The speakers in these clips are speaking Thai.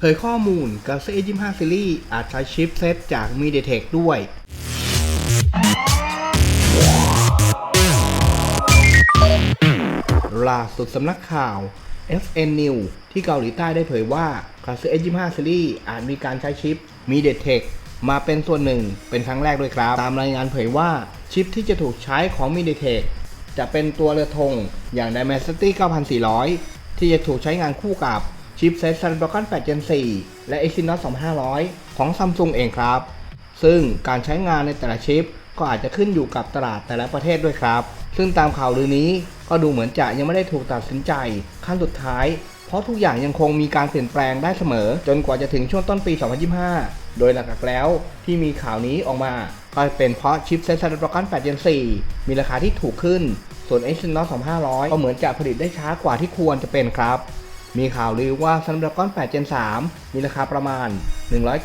เผยข้อมูล Galaxy S25 Series อาจใช้ชิปเซตจาก MediaTek ด้วย ล่าสุดสำนักข่าว FN News ที่เกาหลีใต้ได้เผยว่า Galaxy S25 Series อาจมีการใช้ชิป MediaTek มาเป็นส่วนหนึ่งเป็นครั้งแรกด้วยครับ ตามรายงานเผยว่าชิปที่จะถูกใช้ของ MediaTek จะเป็นตัวเรือธงอย่าง Dimensity 9400 ที่จะถูกใช้งานคู่กับ ชิปเซต Snapdragon 8 Gen 4 และ Exynos 2500 ของ Samsung เองครับ ซึ่งการใช้งานในแต่ละชิปก็อาจจะขึ้นอยู่กับตลาดแต่ละประเทศด้วยครับ ซึ่งตามข่าวลือนี้ก็ดูเหมือนจะยังไม่ได้ถูกตัดสินใจขั้นสุดท้าย เพราะทุกอย่างยังคงมีการเปลี่ยนแปลงได้เสมอ จนกว่าจะถึงช่วงต้นปี 2025 โดยหลักๆแล้วที่มีข่าวนี้ออกมา ก็เป็นเพราะชิปเซ็ต Snapdragon 8 Gen 4 มีราคาที่ถูกขึ้น ส่วน Exynos 2500 ก็เหมือนจะผลิตได้ช้ากว่าที่ควรจะเป็นครับ มีข่าวลือว่า Snapdragon 8 Gen 3 มีราคาประมาณ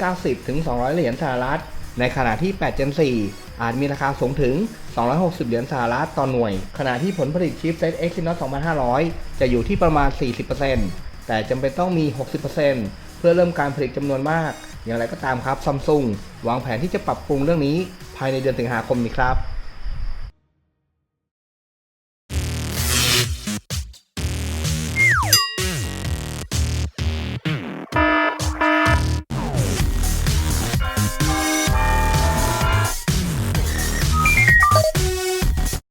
190-200 เหรียญสหรัฐ ในขณะที่ 8 Gen 4 อาจมีราคาสูงถึง 260 เหรียญสหรัฐต่อหน่วย ขณะที่ผลผลิตชิปเซต Exynos 2500 จะอยู่ที่ประมาณ 40%แต่จำเป็นต้องมี 60%เพื่อเริ่มการผลิตจำนวนมาก อย่างไรก็ตามครับซัมซุงวางแผนที่จะปรับปรุงเรื่องนี้ภายในเดือนสิงหาคมนี้ครับ